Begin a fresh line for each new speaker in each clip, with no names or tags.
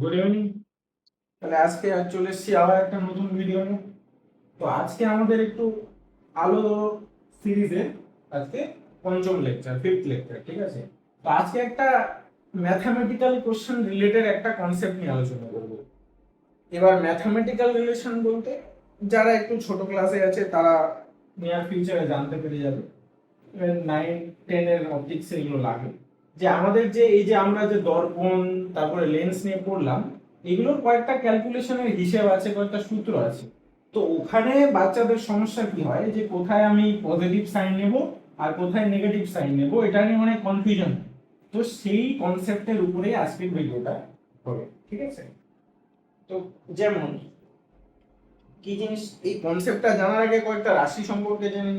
Good evening তাহলে আজকে চলে এসেছি আবার একটা নতুন ভিডিও নিয়ে। তো আজকে আমাদের একটু আলো সিরিজের আজকে পঞ্চম লেকচার ফিফথ লেকচার ঠিক আছে? তো আজকে একটা ম্যাথামেটিক্যাল কোশ্চেন রিলেটেড একটা কনসেপ্ট নিয়ে আলোচনা করব। এবার ম্যাথামেটিক্যাল রিলেশন বলতে যারা একটু ছোট ক্লাসে আছে, তারা নিয়ার ফিউচারে জানতে পেরে যাবে। নাইন টেনের অপটিক্সে এগুলো লাগে। যে আমাদের যে এই যে আমরা যে দর্পণ, তারপরে লেন্স নিয়ে পড়লাম, এগুলোর কয়েকটা ক্যালকুলেশনের হিসেব আছে, কয়েকটা সূত্র আছে। তো ওখানে বাচ্চাদের সমস্যা কি হয়? যে কোথায় আমি পজিটিভ সাইন নেব আর কোথায় নেগেটিভ সাইন নেব, এটা নিয়ে অনেক কনফিউশন তো সেই কনসেপ্টের উপরে আজকের ভিডিওটা হবে, ঠিক আছে? তো যেমন, কি জিনিস, এই কনসেপ্টটা জানার আগে কয়েকটা রাশি সম্পর্কে জেনে।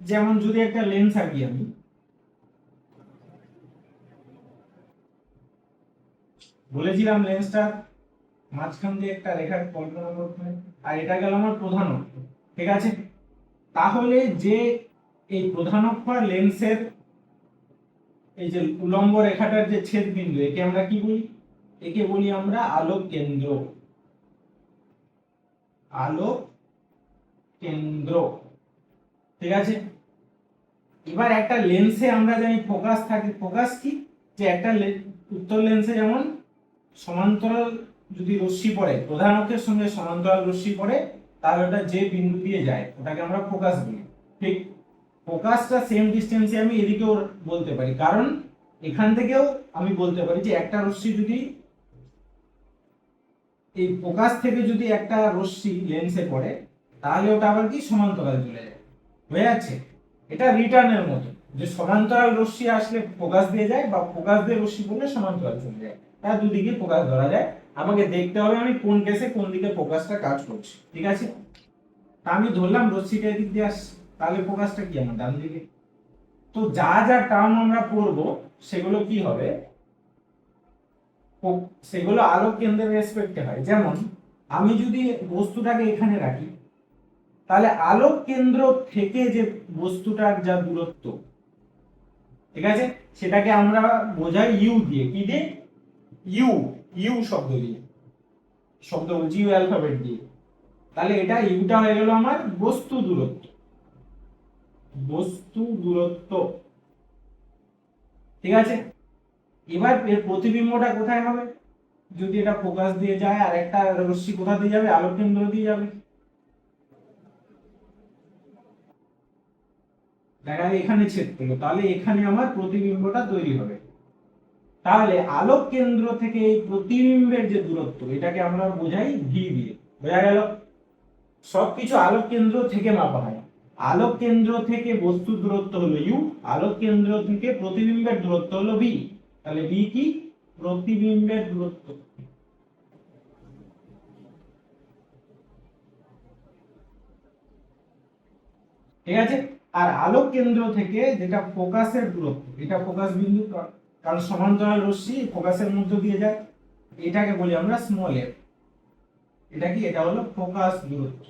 যেমন যদি একটা লেন্স আঁকি আমি বলেছিলাম লেন্সটা মাঝখান দিয়ে একটা রেখার কল্পনা করতে। আর এটা গেল আমার প্রধান অক্ষ, ঠিক আছে? তাহলে যে এই প্রধান অক্ষ আর লেন্সের এই যে উলম্ব রেখাটার যে ছেদ বিন্দু একে আমরা কি বলি? একে বলি আমরা আলোক কেন্দ্র আলোক কেন্দ্র ঠিক আছে? এবার একটা লেন্সে আমরা জানি ফোকাস থাকে, ফোকাস কি? যে একটা উত্তর লেন্সে যেমন সমান্তরাল যদি রশ্মি পড়ে, প্রধান অক্ষের সঙ্গে সমান্তরাল রশ্মি পড়ে তাহলে ওটা যে বিন্দু দিয়ে যায়, ওটাকে আমরা ফোকাস বলি। ঠিক? ফোকাসটা সেম ডিস্টেন্সে আমি এদিকেও বলতে পারি। কারণ এখান থেকেও আমি বলতে পারি যে একটা রশ্মি যদি এই ফোকাস থেকে যদি একটা রশ্মি লেন্সে পড়ে, তাহলে ওটা আবার কি? সমান্তরাল চলে যায়। হয়ে যাচ্ছে এটা রিটার্নের মতো। যে সমান্তরাল রশ্মি আসলে ফোকাস দিয়ে যায় বা ফোকাস দিয়ে রশ্মি পড়লে সমান্তরাল চলে যায়। তার দুদিকে ফোকাস ধরা যায়। আমাকে দেখতে হবে আমি কোন কেসে কোন দিকে ফোকাসটা কাজ করছি। ঠিক আছে? তা আমি ধরলাম রশ্মিটা এদিক দিয়ে আসছে। তাহলে ফোকাসটা কি আমার, ডান দিকে? তো যা যা টার্ম আমরা পড়ব, সেগুলো কি হবে? সেগুলো আলোক কেন্দ্রের রেসপেক্টে হয়। যেমন, আমি যদি বস্তুটাকে এখানে রাখি, তাহলে আলোক কেন্দ্র থেকে যে বস্তুটার যা দূরত্ব, ঠিক আছে? সেটাকে আমরা বোঝাই ইউ দিয়ে। কি দিয়ে? ইউ ইউ শব্দ দিয়ে। শব্দ বলছি ইউ অ্যালফাবেট দিয়ে। তাহলে এটা ইউটা হয়ে গেল আমার বস্তু দূরত্ব। বস্তু দূরত্ব। ঠিক আছে? এবার এর প্রতিবিম্বটা কোথায় হবে? যদি এটা ফোকাস দিয়ে যায়, আর একটা রশ্মি কোথা দিয়ে যাবে? আলোক কেন্দ্র দিয়ে যাবে। দেখা এখানে ছেদ পেল তাহলে এখানে আমার প্রতিবিম্বটা তৈরি হবে। তাহলে আলোক কেন্দ্র থেকে এই প্রতিবিম্বের যে দূরত্ব, এটাকে আমরা বোঝাই ভি দিয়ে। বোঝা গেল? সবকিছু আলোক কেন্দ্র থেকে মাপা হয়। আলোক কেন্দ্র থেকে বস্তুর দূরত্ব হলো ইউ আলোক কেন্দ্র থেকে প্রতিবিম্বের দূরত্ব হলো বি তাহলে বি কি? প্রতিবিম্বের দূরত্ব। ঠিক আছে? আর আলোক কেন্দ্র থেকে যেটা ফোকাসের দূরত্ব, এটা ফোকাস বিন্দু কারণ সমান্তরাল রশ্মি ফোকাসের মধ্য দিয়ে যায়। এটাকে বলি আমরা স্মল এফ এটা কি? এটা হলো ফোকাস দূরত্ব।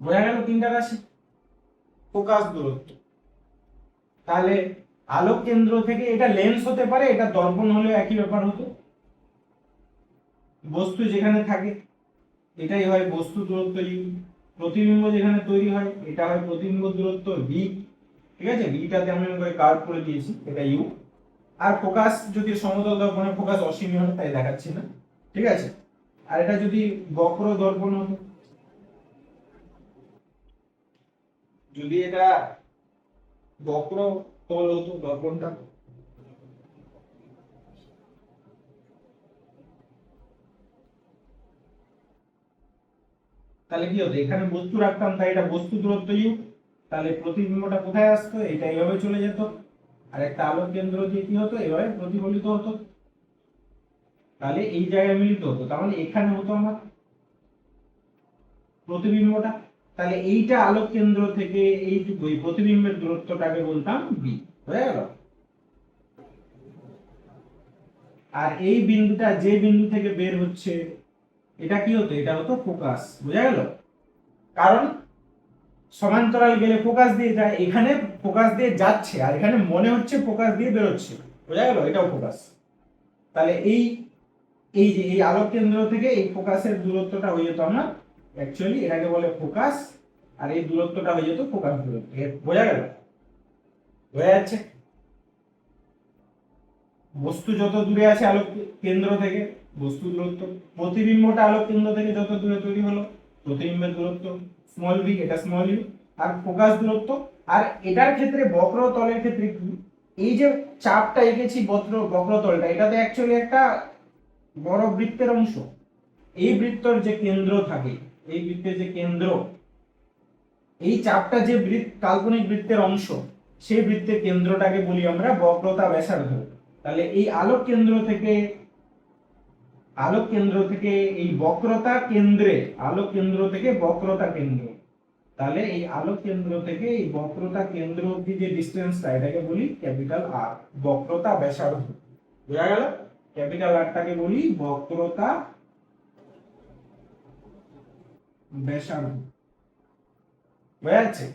বোঝা গেল তিনটা রাশি? ফোকাস দূরত্ব। তাহলে আলোক কেন্দ্র থেকে এটা লেন্স হতে পারে, এটা দর্পণ হলেও একই ব্যাপার হতো। বস্তু যেখানে থাকে, এটাই হয় বস্তু দূরত্ব ইউ প্রতিবিম্ব যেখানে তৈরি হয়, এটা হয় প্রতিবিম্ব দূরত্ব ভি ঠিক আছে? ভিটাতে আমি করে কার্ভ করে দিয়েছি, এটা ইউ আর ফোকাস যদি সমতল দর্পণে ফোকাস অসীমীয় হয়, তাই দেখাচ্ছি না, ঠিক আছে? আর এটা যদি বক্র দর্পণ হতো যদি এটা বক্র তল হতো দর্পণটা তাহলে কি হতো? এখানে বস্তু রাখতাম, তাই এটা বস্তু দূরত্ব ইউ তাহলে প্রতিবিম্বটা কোথায় আসতো? এটা এইভাবে চলে যেত। আর একটা আলোক কেন্দ্র দিয়ে কি হতো? এভাবে প্রতিফলিত হতো। তাহলে এই জায়গায় মিলিত হতো। তার মানে এখানে হতো আমার প্রতিবিম্বটা। তাহলে এইটা আলোক কেন্দ্র থেকে এই প্রতিবিম্বের দূরত্বটাকে বলতাম বি হয়ে গেল। আর এই বিন্দুটা যে বিন্দু থেকে বের হচ্ছে এটা কি হতো? এটা হতো ফোকাস, বোঝা গেল? কারণ সমান্তরাল গেলে ফোকাস দিয়ে যায়, এখানে ফোকাস দিয়ে যাচ্ছে, আর এখানে মনে হচ্ছে ফোকাস দিয়ে বেরোচ্ছে, বোঝা গেল? এটাও ফোকাস। তাহলে এই এই যে এই আলোক কেন্দ্র থেকে এই ফোকাসের দূরত্বটা হয়ে যেত আমরা অ্যাকচুয়ালি এটাকে বলে ফোকাস, আর এই দূরত্বটা হয়ে যেত ফোকাস দূরত্ব। বোঝা গেল? বোঝা যাচ্ছে? বস্তু যত দূরে আছে আলোক কেন্দ্র থেকে বস্তু দূরত্ব। প্রতিবিম্বটা আলোক কেন্দ্র থেকে যত দূরে তৈরি হলো, প্রতিবিম্বের দূরত্ব স্মল ভি এটা স্মল ইউ আর ফোকাস দূরত্ব। আর এটার ক্ষেত্রে বক্রতলের ক্ষেত্রে কি? এই যে চাপটা এঁকেছি বক্র বক্রতলটা এটাতে অ্যাকচুয়ালি একটা বড় বৃত্তের অংশ। এই বৃত্তর যে কেন্দ্র থাকে, এই বৃত্তের যে কেন্দ্র, এই চাপটা যে বৃত্ত, কাল্পনিক বৃত্তের অংশ, সেই বৃত্তের কেন্দ্রটাকে বলি আমরা বক্রতা ব্যাসার্ধ। তাহলে এই আলোক কেন্দ্র থেকে আলোক কেন্দ্র থেকে এই বক্রতা কেন্দ্রে আলোক কেন্দ্র থেকে বক্রতা কেন্দ্র। তাহলে এই আলোক কেন্দ্র থেকে এই বক্রতা কেন্দ্র অবধি যে ডিস্টেন্সটা এটাকে বলি ক্যাপিটাল আর বক্রতা ব্যাসার্ধ। বোঝা গেল? ক্যাপিটাল আরটাকে বলি বক্রতা ব্যাসার্ধ। বোঝা যাচ্ছে?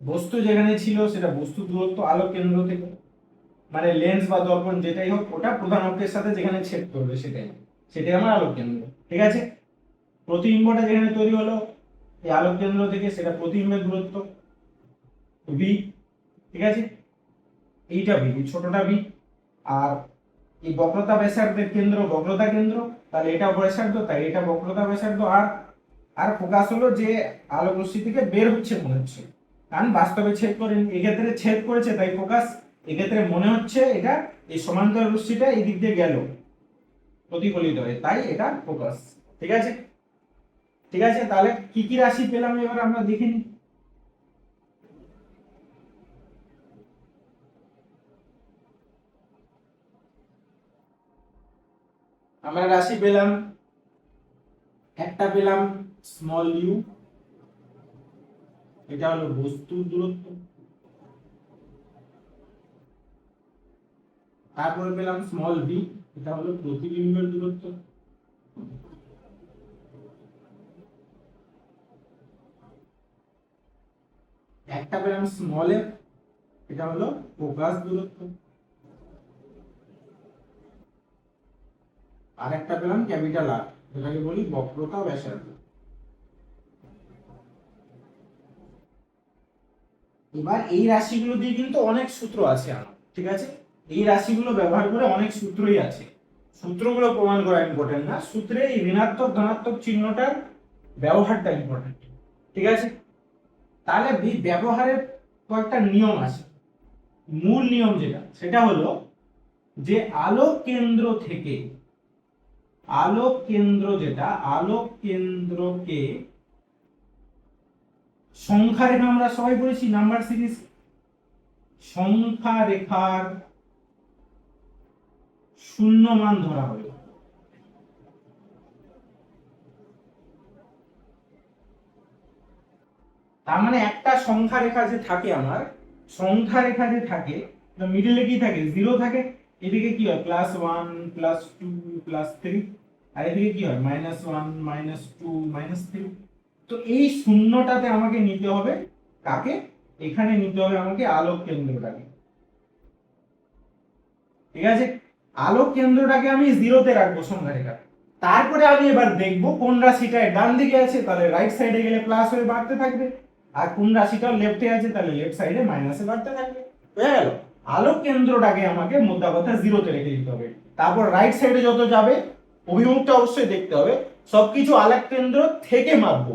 বস্তু যেখানে ছিল, সেটা বস্তু দূরত্ব আলোক কেন্দ্র থেকে। মানে লেন্স বা দর্পণ যেটাই হোক, ওটা প্রধান অক্ষের সাথে যেখানে ছেদ করবে সেটাই। সেটাই আমার আলোক কেন্দ্র ঠিক আছে? প্রতিবিম্বটা যেখানে তৈরি হলো, এই আলোক কেন্দ্র থেকে সেটা প্রতিবিম্বের দূরত্ব ভি ঠিক আছে? এইটা এই ছোটটা ভি আর এই বক্রতা ব্যাসার্ধের কেন্দ্র বক্রতা কেন্দ্র, তাহলে এটা ব্যাসার্ধ, তাই এটা বক্রতা ব্যাসার্ধ, আর আর ফোকাস হলো যে আলোক রশ্মি থেকে বের হচ্ছে মনে হচ্ছে। কারণ বাস্তবে ছেদ করেনি, এক্ষেত্রে ছেদ করেছে, তাই ফোকাস এক্ষেত্রে মনে হচ্ছে এটা এই সমান্তরাল রশ্মিটা এই দিক দিয়ে গেল, প্রতিফলিত হয়ে। তাই এটা ফোকাস ঠিক আছে? ঠিক আছে? তাহলে কি কি রাশি পেলাম এবার আমরা দেখে নিই। আমরা রাশি পেলাম, একটা পেলাম স্মল ইউ এটা হলো বস্তুর দূরত্ব। তারপরে পেলাম স্মল ভি এটা হলো প্রতিবিম্বের দূরত্ব। একটা পেলাম স্মল এফ এটা হলো ফোকাস দূরত্ব। আর একটা পেলাম ক্যাপিটাল আর যেটাকে বলি বক্রতা ব্যাসার্ধ। এবার এই রাশিগুলো দিয়ে কিন্তু অনেক সূত্র আছে আমার, ঠিক আছে? এই রাশিগুলো ব্যবহার করে অনেক সূত্রই আছে। সূত্রগুলো প্রমাণ করা ইম্পর্টেন্ট না। সূত্রে এই ঋণাত্মক, ধনাত্মক চিহ্নটার ব্যবহারটা ইম্পর্টেন্ট ঠিক আছে? তাহলে ব্যবহারের কয়েকটা নিয়ম আছে। মূল নিয়ম যেটা, সেটা হলো যে আলোক কেন্দ্র থেকে আলোক কেন্দ্র যেটা আলোক কেন্দ্রকে সংখ্যা রেখা আমরা সবাই পড়েছি, নাম্বার সিরিজ। সংখ্যা রেখার শূন্য মান ধরা হলো। তার মানে একটা সংখ্যা রেখা যে থাকে আমার, সংখ্যা রেখা যে থাকে মিডিলে কি থাকে? জিরো থাকে। এদিকে কি হয়? Plus one plus two plus three আর এদিকে কি হয়? Minus one minus two minus three তো এই শূন্যটাতে আমাকে নিতে হবে কাকে? এখানে নিতে হবে আমাকে আলোক কেন্দ্রটাকে ঠিক আছে? আলোক কেন্দ্রটাকে আমি জিরোতে রাখব সংখ্যা রেখা তারপরে আমি এবার দেখব কোন রাশিটা ডান দিকে আছে, তাহলে রাইট সাইডে গেলে প্লাস হয়ে বাড়তে থাকবে। আর কোন রাশিটা লেফটে আছে, তাহলে লেফট সাইডে মাইনাসে বাড়তে থাকবে। বুঝে গেল। আলোক কেন্দ্রটাকে আমাকে মোদ্দা কথা জিরোতে রেখে দিতে হবে। তারপর রাইট সাইডে যত যাবে, অভিমুখটা অবশ্যই দেখতে হবে। সবকিছু আলোক কেন্দ্র থেকে মাপবো।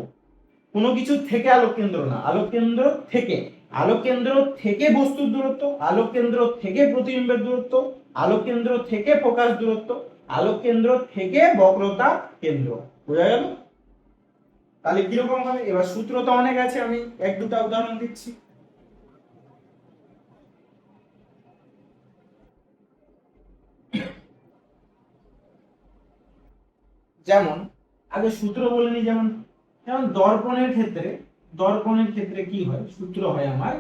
কোনো কিছু থেকে আলোক কেন্দ্র না, আলোক কেন্দ্র থেকে। আলোক কেন্দ্র থেকে বস্তুর দূরত্ব আলোক কেন্দ্র থেকে প্রতিবিম্বের দূরত্ব আলোক কেন্দ্র থেকে ফোকাস দূরত্ব আলোক কেন্দ্র থেকে বক্রতা কেন্দ্র। বোঝা গেল? তাহলে কীরকম হবে? এবার সূত্র তো অনেক আছে, আমি এক দুটা উদাহরণ দিচ্ছি। যেমন, আগে সূত্র বলে নি যেমন যেমন দর্পণের ক্ষেত্রে দর্পণের ক্ষেত্রে কি হয়? সূত্র হয় আমার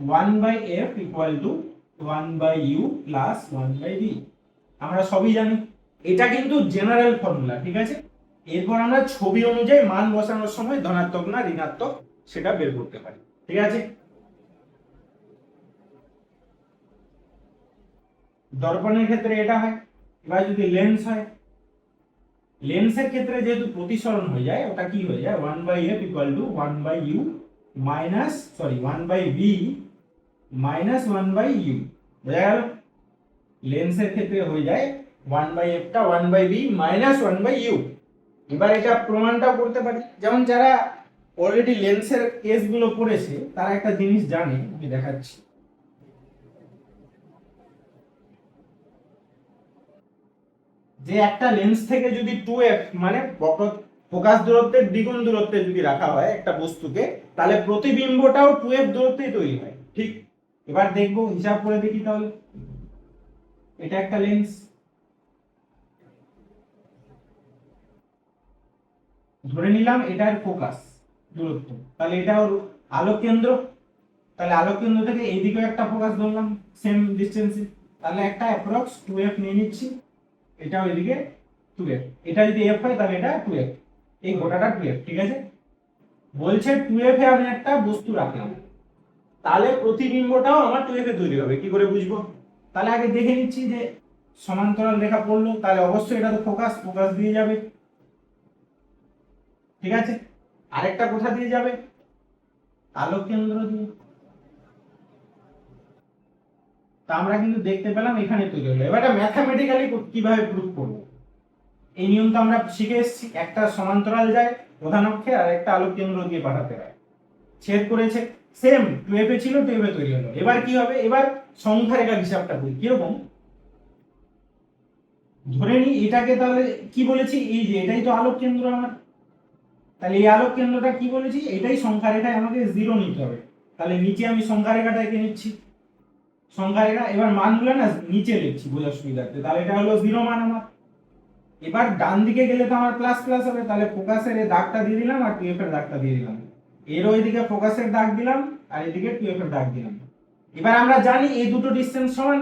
one by f equal to one by u plus one by v আমরা সবই জানি। এটা কিন্তু জেনারেল ফর্মুলা ঠিক আছে? এরপর আমরা ছবি অনুযায়ী মান বসানোর সময় ধনাত্মক না ঋণাত্মক সেটা বের করতে পারি, ঠিক আছে? দর্পণের ক্ষেত্রে এটা হয়, এবার যদি লেন্স হয় লেন্সের ক্ষেত্রে যেহেতু প্রতিসরণ হয়ে যায়, ওটা কি হয়ে যায়? One by f equal to one by u minus sorry one by v minus one by u বোঝা গেল? লেন্সের ক্ষেত্রে হয়ে যায় one by এফটা one by v minus one by u এবার এটা প্রমাণটাও করতে পারি। যেমন যারা অলরেডি লেন্সের কেসগুলো পড়েছে তারা একটা জিনিস জানে, আমি দেখাচ্ছি। যে একটা লেন্স থেকে যদি টু এফ মানে ফোকাস দূরত্বের দ্বিগুণ দূরত্বে যদি রাখা হয় একটা বস্তুকে, তাহলে প্রতিবিম্বটাও টু এফ দূরত্বেই তৈরি হয়। ঠিক? এবার দেখব, হিসাব করে দেখি তাহলে। এটা একটা লেন্স ধরে নিলাম এটার ফোকাস দূরত্ব। তাহলে এটা ওর আলোক কেন্দ্র। তাহলে আলোক কেন্দ্র থেকে এইদিকেও একটা ফোকাস ধরলাম সেম ডিস্টেন্সে তাহলে একটা অ্যাপ্রক্স টু এফ নিয়ে নিচ্ছি। এটা ওইদিকে টু এফ এটা যদি এফ হয়, তাহলে এটা টু এফ এই গোটাটা এফ ঠিক আছে? বলছে টু এফ এ আমি একটা বস্তু রাখলাম। তাহলে প্রতিবিম্বটাও আমার টু এফ এ তৈরি হবে, কি করে বুঝব? তাহলে আগে দেখে নিচ্ছি যে সমান্তরাল রেখা পড়ল, তাহলে অবশ্যই এটা তো ফোকাস ফোকাস দিয়ে যাবে। ঠিক আছে? আরেকটা কোথা দিয়ে যাবে? আলোক কেন্দ্র দিয়ে। তা আমরা কিন্তু দেখতে পেলাম এখানে তৈরি হলো। এবার এটা ম্যাথামেটিক্যালি কীভাবে প্রুফ করব? এই নিয়ম তো আমরা শিখে এসেছি। একটা সমান্তরাল যায় প্রধান অক্ষে, আর একটা আলোক কেন্দ্র দিয়ে পাঠাতে হয়। ছেদ করেছে। সেম টুয়েভে ছিল টুয়েভে তৈরি হলো। এবার কি হবে? এবার সংখ্যা রেখার হিসাবটা করি। কীরকম? ধরে নিই, এটাকে তাহলে কি বলেছি? এই যে, এটাই তো আলোক কেন্দ্র আমার। তাহলে এই আলোক কেন্দ্রটা কি বলেছি? এটাই সংখ্যা রেখায় আমাকে জিরো নিতে হবে। তাহলে নিচে আমি সংখ্যা রেখাটা এঁকে নিচ্ছি। সংখ্যা রেখা এবার মানগুলো না নিচে লিখছি, বোঝার সুবিধার্থে। তাহলে এটা হলো জিরো মান আমার। এবার ডান দিকে গেলে তো আমার প্লাস প্লাস হবে, তাহলে ফোকাসের এই দাগটা দিয়ে দিলাম আর টুয়েফ এর দাগটা দিয়ে দিলাম। এর ওইদিকে ফোকাসের দাগ দিলাম আর এদিকে টুয়েফ এর দাগ দিলাম। এবার আমরা জানি এই দুটো ডিসটেন্স সমান।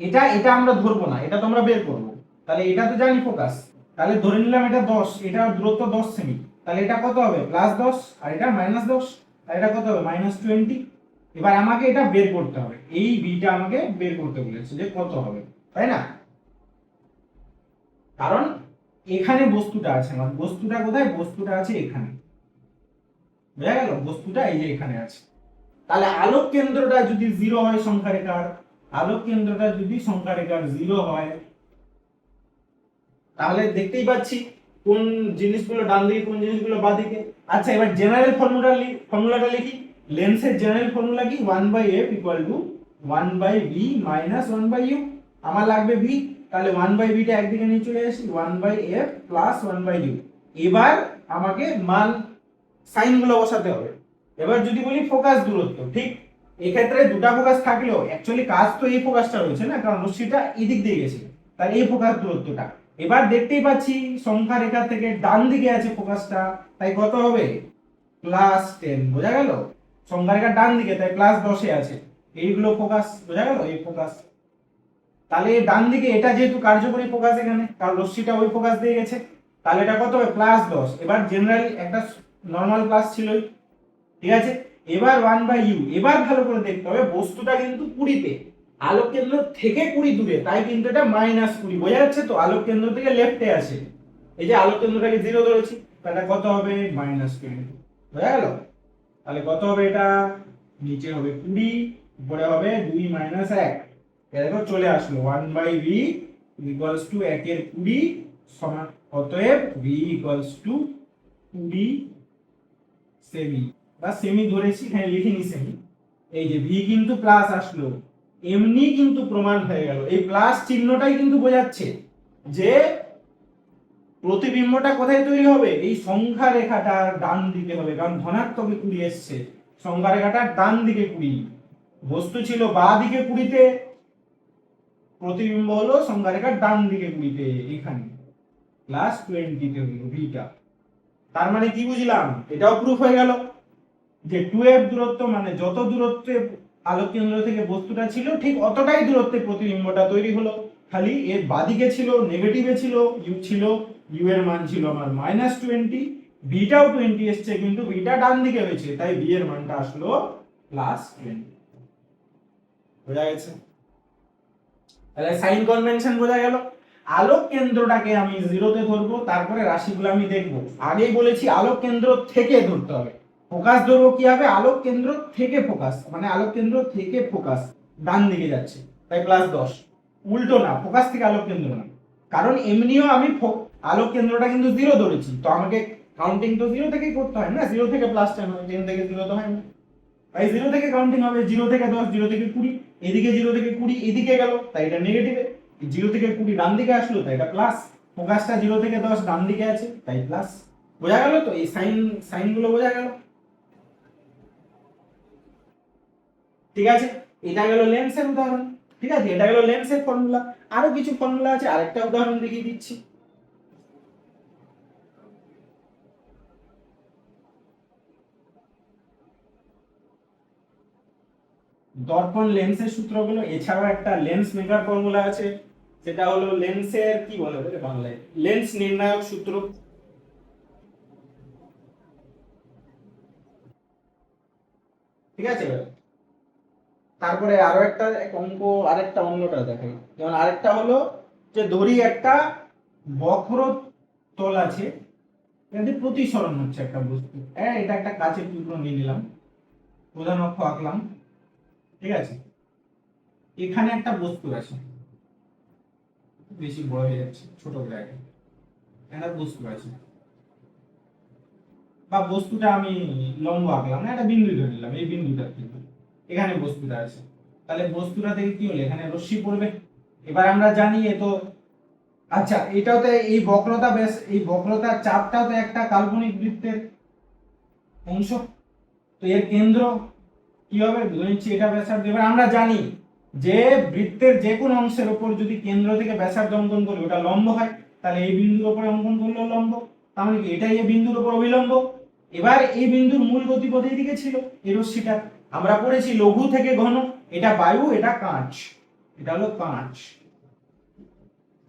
এটা এটা আমরা ধরবো না, এটা তো আমরা বের করব তাহলে এটা তো জানি ফোকাস তাহলে ধরে নিলাম এটা দশ, এটা দূরত্ব দশ সেমি। তাহলে এটা কত হবে? প্লাস দশ, আর এটা মাইনাস দশ, আর এটা কত হবে? মাইনাস টোয়েন্টি এবার আমাকে এটা বের করতে হবে। এই বিটা আমাকে বের করতে বলেছে যে কত হবে, তাই না? কারণ এখানে বস্তুটা আছে, আমার বস্তুটা কোথায়? বস্তুটা আছে এখানে। বোঝা গেল? বস্তুটা এই যে এখানে আছে। তাহলে আলোক কেন্দ্রটা যদি জিরো হয় সংখ্যা রেখার আলোক কেন্দ্রটা যদি সংখ্যা রেখার জিরো হয়, তাহলে দেখতেই পাচ্ছি কোন জিনিসগুলো ডান দিকে, কোন জিনিসগুলো বাঁ দিকে। আচ্ছা এবার জেনারেল ফর্মুলা ফর্মুলাটা লিখি। লেন্সের জেনারেল ফর্মুলা কি? One by f equal to one by v minus one by u আমার লাগবে ভি তাহলে ওয়ান বাই বিটা একদিকে নিয়ে চলে আসি one by f plus one by u এবার আমাকে মান সাইনগুলো বসাতে হবে। এবার যদি বলি ফোকাস দূরত্ব, ঠিক? এক্ষেত্রে দুটা ফোকাস থাকলেও অ্যাকচুয়ালি কাজ তো এই ফোকাসটা রয়েছে না, কারণ রশ্মিটা এদিক দিয়ে গেছে তাহলে এই ফোকাস দূরত্বটা। এবার দেখতেই পাচ্ছি সংখ্যা রেখা থেকে ডান দিকে আছে ফোকাসটা তাই কত হবে? প্লাস টেন বোঝা গেল? সংখ্যা রেখার ডান দিকে তাই প্লাস দশে আছে। এইগুলো ফোকাস বোঝা গেল? এই ফোকাস তাহলে ডান দিকে এটা যেহেতু কার্যকরী ফোকাস এখানে কারণ রশ্মিটা ওই ফোকাস দিয়ে গেছে। তাহলে এটা কত হবে? প্লাস দশ। এবার জেনারেল একটা নর্মাল প্লাস ছিলই। ঠিক আছে? এবার ওয়ান বাই ইউ এবার ভালো করে দেখতে হবে, বস্তুটা কিন্তু কুড়িতে। আলোক কেন্দ্র থেকে কুড়ি দূরে, তাই কিন্তু এটা মাইনাস কুড়ি। বোঝা যাচ্ছে তো? আলোক কেন্দ্র থেকে লেফটে আসে এই যে আলোক কেন্দ্রটাকে জিরো ধরেছি, তাহলে কত হবে? মাইনাস টোয়েন্টি বোঝা গেল? তাহলে কত হবে এটা? নিচে হবে কুড়ি, উপরে হবে দুই মাইনাস এক। দেখো চলে আসলো। One by v equals to একের কুড়ি সমান অতএব ভি ইকুয়ালস টু কুড়ি সেমি বা সেমি ধরেছি, এখানে লিখিনি সেমি এই যে ভি কিন্তু প্লাস আসলো এমনি কিন্তু প্রমাণ হয়ে গেল। এই প্লাস চিহ্নটাই কিন্তু বোঝাচ্ছে যে প্রতিবিম্বটা কোথায় তৈরি হবে? এই সংখ্যা রেখাটার ডান দিকে হবে, কারণ ধনাত্মকে কুড়ি এসছে। সংখ্যা রেখাটার ডান দিকে কুড়ি। বস্তু ছিল বা দিকে কুড়িতে, প্রতিবিম্ব হলো সংখ্যা রেখার ডান দিকে কুড়িতে, এখানে। প্লাস টোয়েন্টিতে হলো ভিটা তার মানে কি বুঝলাম? এটাও প্রুফ হয়ে গেল যে টু এফ দূরত্ব মানে যত দূরত্বে আলোক কেন্দ্র থেকে বস্তুটা ছিল, ঠিক অতটাই দূরত্বে প্রতিবিম্বটা তৈরি হলো। খালি এর বাদিকে ছিল নেগেটিভে ছিল ইউ ছিল ইউ এর মান ছিল আমার মাইনাস টোয়েন্টি বিটাও টোয়েন্টি এসছে, কিন্তু বিটা ডান দিকে হয়েছে, তাই বি এর মানটা আসলো প্লাস টোয়েন্টি বোঝা গেছে? তাহলে সাইন কনভেনশন বোঝা গেল। আলোক কেন্দ্রটাকে আমি জিরোতে ধরবো, তারপরে রাশিগুলো আমি দেখব। আগেই বলেছি আলোক কেন্দ্র থেকে ধরতে হবে। ফোকাস ধরবো কি হবে? আলোক কেন্দ্র থেকে ফোকাস মানে আলোক কেন্দ্র থেকে ফোকাস ডান দিকে যাচ্ছে, তাই প্লাস দশ। উল্টো না, ফোকাস থেকে আলোক কেন্দ্র না। কারণ এমনিও আমি আলোক কেন্দ্রটা কিন্তু জিরো ধরেছি। তো আমাকে কাউন্টিং তো জিরো থেকেই করতে হয় না? জিরো থেকে প্লাস টেন হয় টেন থেকে জিরো তো হয় না তাই জিরো থেকে কাউন্টিং হবে জিরো থেকে দশ জিরো থেকে কুড়ি, এদিকে জিরো থেকে কুড়ি, এদিকে গেল, তাই এটা নেগেটিভে জিরো থেকে কুড়ি ডান দিকে আসলো, তাই এটা প্লাস ফোকাসটা জিরো থেকে দশ ডান দিকে আছে, তাই প্লাস বোঝা গেল তো? এই সাইন সাইনগুলো বোঝা গেল। ঠিক আছে? এটা গেল লেন্সের উদাহরণ। ঠিক আছে? এটা গেল লেন্সের ফর্মুলা আরও কিছু ফর্মুলা আছে, আরেকটা উদাহরণ দেখিয়ে দিচ্ছি। দর্পণ লেন্সের সূত্রগুলো, এছাড়াও একটা লেন্স মেকার ফর্মুলা আছে, সেটা হলো লেন্সের কি বলে ওটাকে বাংলায়? লেন্স নির্ণায়ক সূত্র। ঠিক আছে? তারপরে আরও একটা অঙ্ক, আরেকটা অন্যটা দেখাই। যেমন আরেকটা হলো যে ধরি একটা বক্র তল আছে এতে প্রতিসরণ হচ্ছে একটা বস্তু। হ্যাঁ এটা একটা কাচের টুকরো নিয়ে নিলাম। প্রধান অক্ষ আঁকলাম। ঠিক আছে? এখানে একটা বস্তু আছে। বেশি বড় হয়ে যাচ্ছে, ছোট আগে একটা বস্তু আছে। বা বস্তুটা আমি লম্ব আঁকলাম না একটা বিন্দু ধরে নিলাম, এই বিন্দুটা কিন্তু এখানে বস্তুটা আছে। তাহলে বস্তুটা থেকে কি হলো? এখানে রশ্মি পড়বে। এবার আমরা জানি এ তো আচ্ছা এটাও তো এই বক্রতা বেশ, এই বক্রতার চাপটাও তো একটা কাল্পনিক বৃত্তের অংশ। তো এর কেন্দ্র কি হবে? ধরে নিচ্ছি এটা ব্যাসার্ধ। এবার আমরা জানি যে বৃত্তের যে কোনো অংশের উপর যদি কেন্দ্র থেকে ব্যাসার্ধ অঙ্কন করি, ওটা লম্ব হয়, তাহলে এই বিন্দুর উপরে অঙ্কন করলেও লম্ব। তার মানে কি? এটাই এই বিন্দুর উপর অবিলম্ব। এবার এই বিন্দুর মূল গতিপথ এই দিকে ছিল, এই রশ্মিটা। আমরা পড়েছি লঘু থেকে ঘন। এটা বায়ু, এটা কাঁচ। এটা হলো কাঁচ।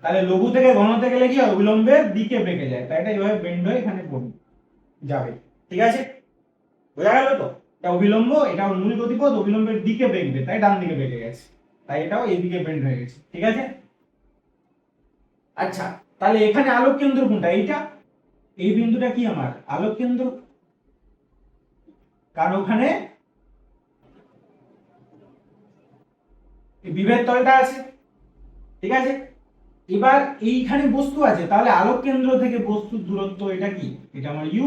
তাহলে লঘু থেকে ঘনতে গেলে কি অবিলম্বের দিকে বেঁকে যায়। তাই এটা এইভাবে বেন্ড হয়ে এখানে পড়বে যাবে। ঠিক আছে? বোঝা গেল তো? এটা অবিলম্ব, এটা মূল গতিপথ, অবিলম্বের দিকে বেঁকবে তাই ডান দিকে বেঁকে গেছে। তাই এটাও এইদিকে বেন্ড হয়ে গেছে, ঠিক আছে? আচ্ছা তাহলে এখানে আলোক কেন্দ্র কোনটা? এইটা? এই বিন্দুটা কি আমার? আলোক কেন্দ্র? কারণ ওখানে? বিভেদ তলটা আছে, ঠিক আছে? এবার এইখানে বস্তু আছে, তাহলে আলোক কেন্দ্র থেকে বস্তুর দূরত্ব এটা কি? এটা আমার ইউ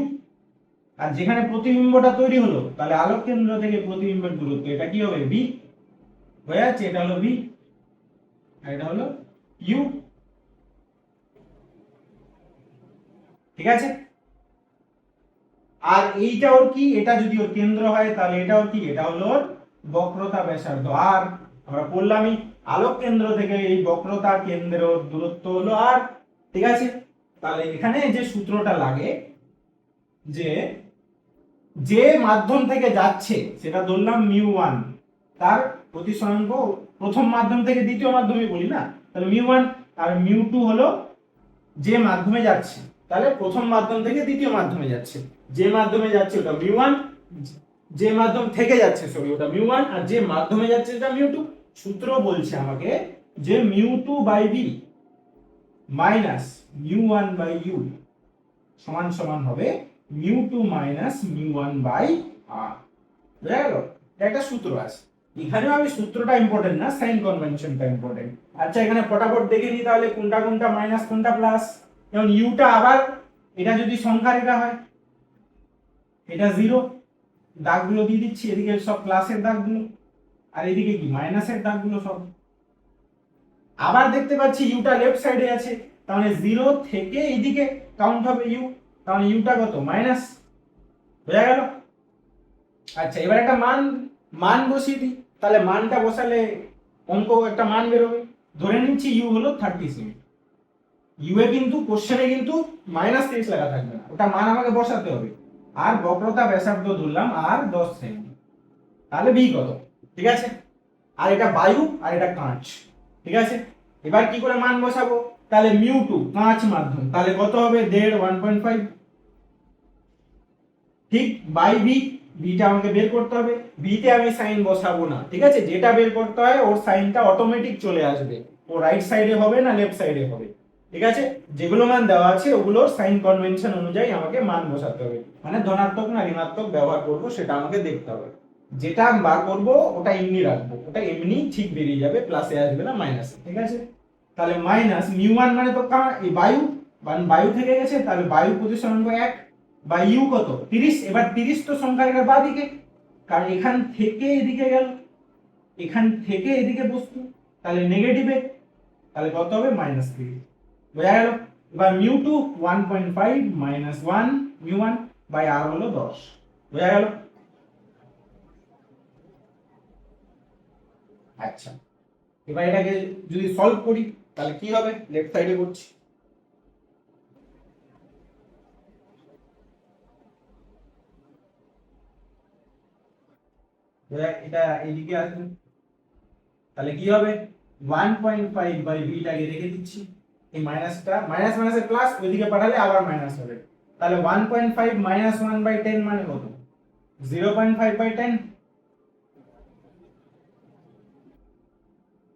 আর যেখানে প্রতিবিম্বটা তৈরি হলো, তাহলে আলোক কেন্দ্র থেকে প্রতিবিম্বের দূরত্ব, এটা কি হবে? বি হয়ে যাচ্ছে এটা হলো বি আর এটা হলো ইউ ঠিক আছে? আর এইটা ওর কি? এটা যদি ওর কেন্দ্র হয়, তাহলে এটা ওর কি? এটা হলো ওর বক্রতা ব্যাসার্ধ। আর আমরা বললামই আলোক কেন্দ্র থেকে এই বক্রতা কেন্দ্র দূরত্ব হলো আর ঠিক আছে? তাহলে এখানে যে সূত্রটা লাগে, যে যে মাধ্যম থেকে যাচ্ছে, সেটা ধরলাম মিউ ওয়ান তার প্রতিসরাঙ্ক প্রথম মাধ্যম থেকে দ্বিতীয় মাধ্যমে বলি না? তাহলে মিউ ওয়ান আর মিউ টু হলো যে মাধ্যমে যাচ্ছে। তাহলে প্রথম মাধ্যম থেকে দ্বিতীয় মাধ্যমে যাচ্ছে। যে মাধ্যমে যাচ্ছে ওটা মিউ ওয়ান যে মাধ্যম থেকে যাচ্ছে সরি ওটা মিউ ওয়ান আর যে মাধ্যমে যাচ্ছে সেটা মিউ টু সূত্র বলছে আমাকে যে mu two by v minus mu one by u সমান সমান হবে mu two minus mu one by R. গেল? একটা সূত্র আছে। এখানেও আমি সূত্রটা ইম্পর্টেন্ট না সাইন কনভেনশনটা ইম্পর্টেন্ট আচ্ছা এখানে ফটাফট দেখে নিই তাহলে কোনটা কোনটা মাইনাস কোনটা প্লাস যেমন ইউটা আবার, এটা যদি সংখ্যা রেখা হয়, এটা জিরো দাগগুলো দিয়ে দিচ্ছি, এদিকে সব প্লাসের দাগগুলো, আর এদিকে কি মাইনাসের দাগগুলো সব। আবার দেখতে পাচ্ছি ইউটা লেফট সাইডে আছে, তাহলে জিরো থেকে এইদিকে কাউন্ট হবে ইউ তাহলে ইউটা কত? মাইনাস বোঝা গেল? আচ্ছা এবার একটা মান মান বসিয়ে দিই। তাহলে মানটা বসালে অঙ্ক একটা মান বেরোবে। ধরে নিচ্ছি ইউ হলো থার্টি সেমি ইউ এ কিন্তু কোশ্চেনে কিন্তু মাইনাস তিরিশ লেখা থাকবে না। ওটা মান আমাকে বসাতে হবে। আর বক্রতা ব্যাসার্ধ ধরলাম আর দশ সেমি তাহলে বি কত? ঠিক আছে? আর এটা বায়ু, আর এটা কাঁচ। ঠিক আছে? এবার কি করে মান বসাবো? তাহলে মিউ টু কাঁচ মাধ্যম। তাহলে কত হবে? দেড় ওয়ান পয়েন্ট ফাইভ ঠিক বাই বি বিটা আমাকে বের করতে হবে বিতে আমি সাইন বসাবো না, ঠিক আছে? যেটা বের করতে হয়, ওর সাইনটা অটোমেটিক চলে আসবে। ও রাইট সাইডে হবে না লেফট সাইডে হবে? ঠিক আছে? যেগুলো মান দেওয়া আছে, ওগুলোর সাইন কনভেনশন অনুযায়ী আমাকে মান বসাতে হবে। মানে ধনাত্মক না ঋণাত্মক ব্যবহার করব, সেটা আমাকে দেখতে হবে। যেটা আমি বার করব, ওটা এমনি রাখব। ওটা এমনি ঠিক বেরিয়ে যাবে প্লাসে আসবে না মাইনাসে ঠিক আছে? তাহলে মাইনাস মিউ ওয়ান মানে তো কা বায়ু। বায়ু থেকে গেছে, তাহলে বায়ু প্রতিসরাঙ্ক এক। বা ইউ কত? তিরিশ? এবার তিরিশ তো সংখ্যা রেখার বা দিকে। কারণ এখান থেকে এদিকে গেল। এখান থেকে এদিকে বস্তু। তাহলে নেগেটিভে তাহলে কত হবে? মাইনাস থ্রি বোঝা গেল? এবার mu two one point five minus one mu one by R হলো দশ। বোঝা গেল? আচ্ছা। এবার এটাকে যদি সলভ করি, তাহলে কি হবে? লেফট সাইডে করছি এবার এটা এদিকে আসবে তাহলে কি হবে? 1.5 বাই বিটাকে রেখে দিচ্ছি। এই মাইনাসটা, মাইনাস মাইনাসে প্লাস ওইদিকে পাঠালে আবার মাইনাস হবে। তাহলে 1.5 মাইনাস 1 বাই 10 মানে কত? 0.5 বাই 10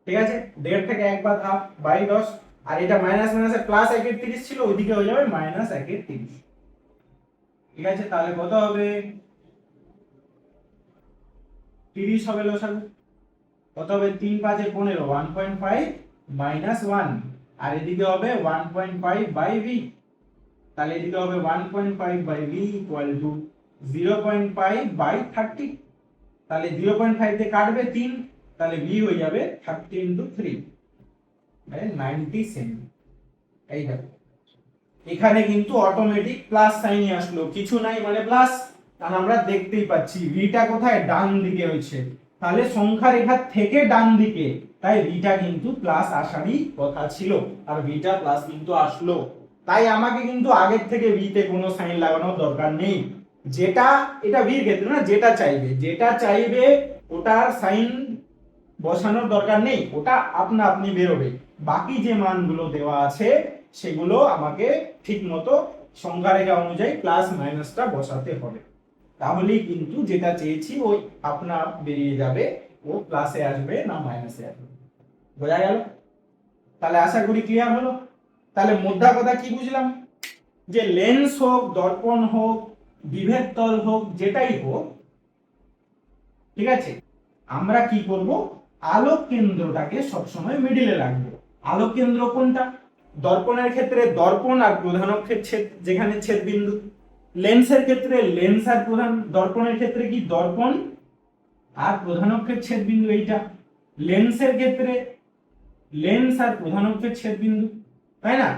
ঠিক আছে? দেড় থেকে এক বাদ হাফ বাই দশ। আর এটা মাইনাস মাইনাসে প্লাস একের তিরিশ ছিল, ওইদিকে হয়ে যাবে মাইনাস একের তিরিশ। ঠিক আছে? তাহলে কত হবে? তিরিশ হবে লসাগু কত হবে? তিন পাঁচে পনেরো one point five minus one আর এদিকে হবে one point five by v তাহলে এদিকে হবে one point five by v equal to zero point five by thirty তাহলে জিরো পয়েন্ট কাটবে তিন, তাহলে ভি হয়ে যাবে থার্টি ইন্টু থ্রি মানে নাইনটি সেমি এই দেখো। এখানে কিন্তু অটোমেটিক প্লাস সাইন আসলো। কিছু নাই মানে প্লাস কারণ আমরা দেখতেই পাচ্ছি ভিটা কোথায়? ডান দিকে হয়েছে। তাহলে সংখ্যা রেখার থেকে ডান দিকে। তাই ভিটা কিন্তু প্লাস আসারই কথা ছিল। আর ভিটা প্লাস কিন্তু আসলো। তাই আমাকে কিন্তু আগের থেকে ভিতে কোনো সাইন লাগানোর দরকার নেই। যেটা, এটা ভির ক্ষেত্রে না, যেটা চাইবে। যেটা চাইবে, ওটার সাইন বসানোর দরকার নেই। ওটা আপনা আপনি বেরোবে। বাকি যে মানগুলো দেওয়া আছে, সেগুলো আমাকে ঠিক মতো সংখ্যা রেখা অনুযায়ী প্লাস মাইনাসটা বসাতে হবে। তাহলেই কিন্তু যেটা চেয়েছি, ওই আপনা আপ বেরিয়ে যাবে, ও প্লাসে আসবে না মাইনাসে আসবে। বোঝা গেল? তাহলে আশা করি ক্লিয়ার হলো? তাহলে মোদ্দা কথা কি বুঝলাম? যে লেন্স হোক, দর্পণ হোক, বিভেদ তল হোক, যেটাই হোক, ঠিক আছে? আমরা কি করব? আলোক কেন্দ্রটাকে সবসময় মিডিলে রাখব। আলোক কেন্দ্র কোনটা? দর্পণের ক্ষেত্রে দর্পণ আর প্রধান প্রধানক্ষের ছেদ, যেখানে ছেদ বিন্দু। লেন্সের ক্ষেত্রে লেন্স আর প্রধান দর্পণের ক্ষেত্রে কি দর্পণ? আর প্রধানক্ষের ছেদ বিন্দু এইটা। লেন্সের ক্ষেত্রে লেন্স আর প্রধানক্ষের ছেদ বিন্দু তাই না?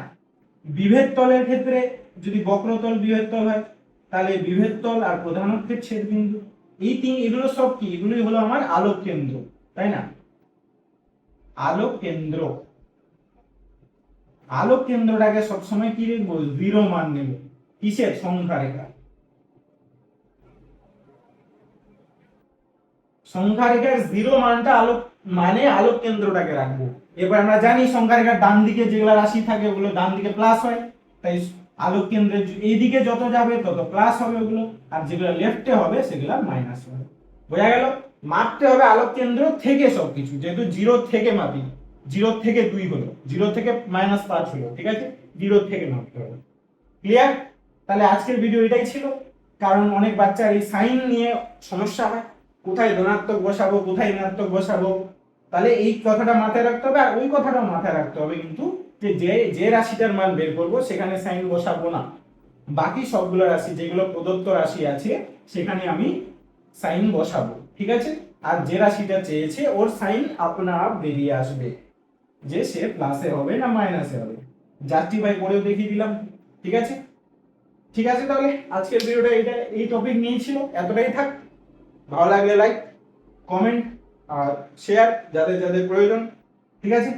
বিভেদ তলের ক্ষেত্রে যদি বক্রতল বিভেদ তল হয়, তাহলে বিভেদ তল আর প্রধানক্ষের ছেদ বিন্দু এই তিন, এগুলো সব কি? এগুলোই হলো আমার আলোক কেন্দ্র, তাই না? আলোক কেন্দ্র। আলোক কেন্দ্রটাকে সবসময় কি লিখব? জিরো মান নেব কিসের সংখ্যা রেখা? সংখ্যা রেখার জিরো মানটা আলোক মানে আলোক কেন্দ্রটাকে রাখব। এবার আমরা জানি সংখ্যা রেখার ডান দিকে যেগুলো রাশি থাকে, ওগুলো ডান দিকে প্লাস হয়। তাই আলোক কেন্দ্রের এইদিকে যত যাবে, তত প্লাস হবে ওগুলো। আর যেগুলো লেফটে হবে, সেগুলো মাইনাস হবে। বোঝা গেল? মাপতে হবে আলোক কেন্দ্র থেকে সবকিছু। যেহেতু জিরো থেকে মাপি জিরো থেকে দুই হলো। জিরো থেকে মাইনাস পাঁচ হলো, ঠিক আছে? জিরো থেকে মাপতে হবে। ক্লিয়ার তাহলে আজকের ভিডিও এটাই ছিল। কারণ অনেক বাচ্চার এই সাইন নিয়ে সমস্যা হয়। কোথায় ধনাত্মক বসাবো, কোথায় ঋণাত্মক বসাবো? তাহলে এই কথাটা মাথায় রাখতে হবে আর ওই কথাটাও মাথায় রাখতে হবে কিন্তু যে যে যে রাশিটার মান বের করব সেখানে সাইন বসাবো না। বাকি সবগুলো রাশি, যেগুলো প্রদত্ত রাশি আছে, সেখানে আমি সাইন বসাবো, ঠিক আছে? আর যে রাশিটা চেয়েছে, ওর সাইন আপনা আপ বেরিয়ে আসবে। যে সে প্লাসে হবে না মাইনাসে হবে। জাস্টিফাই করেও দেখিয়ে দিলাম, ঠিক আছে? ঠিক আছে তাহলে? আজকের ভিডিওটা এটা এই টপিক নিয়েছিল এতটাই থাক। ভালো লাগলে লাইক কমেন্ট আর শেয়ার যাদের যাদের প্রয়োজন। ঠিক আছে?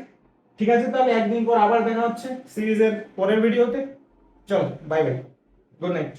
ঠিক আছে তাহলে একদিন পর আবার দেখা হচ্ছে সিরিজের পরের ভিডিওতে চলো বাই বাই গুড নাইট